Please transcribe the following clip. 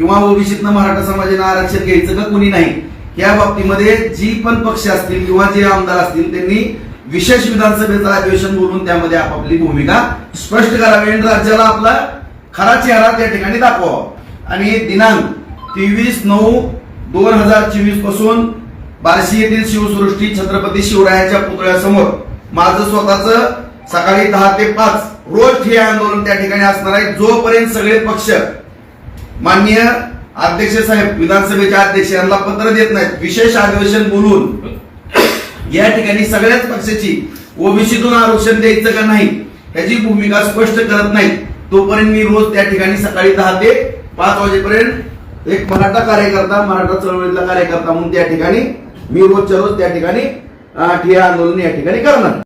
किंवा ओबीसीतनं मराठा समाजाने आरक्षण घ्यायचं का कुणी नाही या बाबतीमध्ये जी पण पक्ष असतील किंवा जे आमदार असतील त्यांनी विशेष विधानसभेचं अधिवेशन बोलून त्यामध्ये आपापली भूमिका स्पष्ट करावी आणि राज्याला आपला खरा चेहरा त्या ठिकाणी दाखवावा. आणि दिनांक तेवीस नऊ दोन हजार चोवीसपासून बार्शी येथील शिवसृष्टी छत्रपती शिवरायाच्या पुतळ्यासमोर माझं स्वतःच सकाळी दहा ते पाच रोज हे आंदोलन त्या ठिकाणी असणार आहे. जोपर्यंत सगळे पक्ष माननीय अध्यक्ष साहेब विधानसभेचे अध्यक्ष यांना पत्र देत नाहीत. विशेष अधिवेशन बोलून. या ठिकाणी सगळ्याच पक्षाची ओबीसीतून आरक्षण द्यायचं का नाही याची भूमिका स्पष्ट करत नाही तोपर्यंत मी रोज त्या ठिकाणी सकाळी दहा ते पाच वाजेपर्यंत एक मराठा कार्यकर्ता मराठा चळवळीतला कार्यकर्ता म्हणून त्या ठिकाणी मी रोजच्या रोज त्या ठिकाणी ठिया आंदोलन या ठिकाणी करणार.